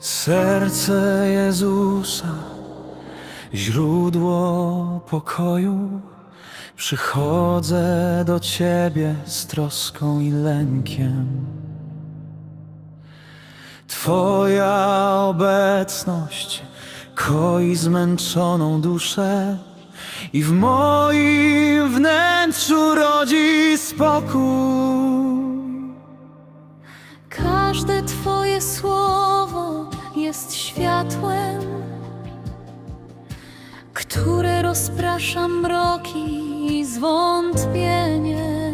Serce Jezusa, źródło pokoju. Przychodzę do Ciebie z troską i lękiem. Twoja obecność koi zmęczoną duszę i w moim wnętrzu rodzi spokój. Każde Twoje słowo jest światłem, które rozprasza mroki i zwątpienie.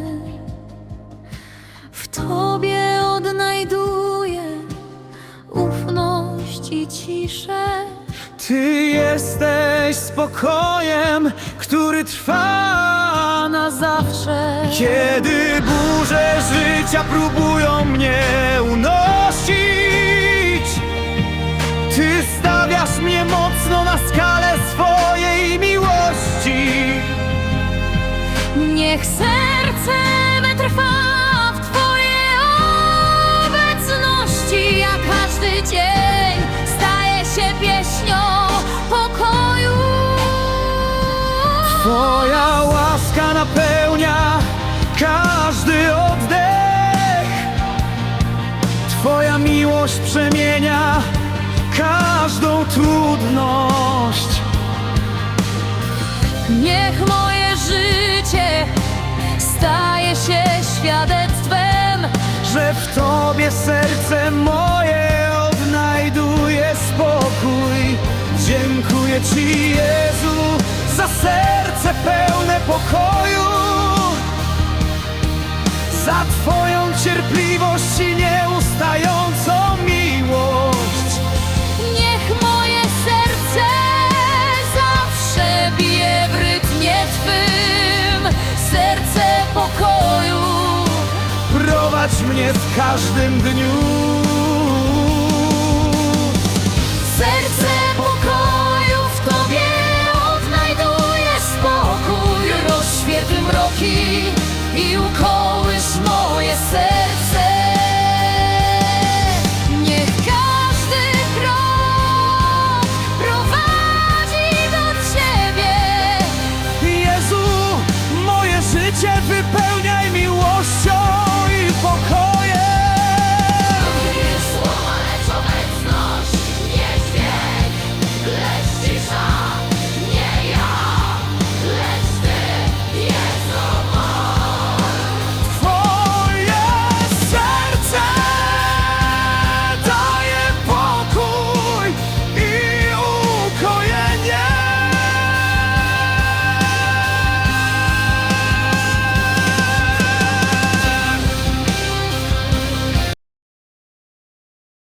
W Tobie odnajduję ufność i ciszę. Ty jesteś spokojem, który trwa na zawsze. Kiedy burze życia próbują Niech serce me trwa w Twojej obecności, a każdy dzień staje się pieśnią pokoju. Twoja łaska napełnia każdy oddech. Twoja miłość przemienia każdą trudność. Niech moje życie staje się świadectwem, że w Tobie serce moje odnajduje spokój. Dziękuję Ci, Jezu, za serce pełne pokoju, za Twoją cierpliwość i nieustającą kochać mnie w każdym dniu. Serce pokoju w Tobie odnajduje spokój. Rozświetl mroki i ukoi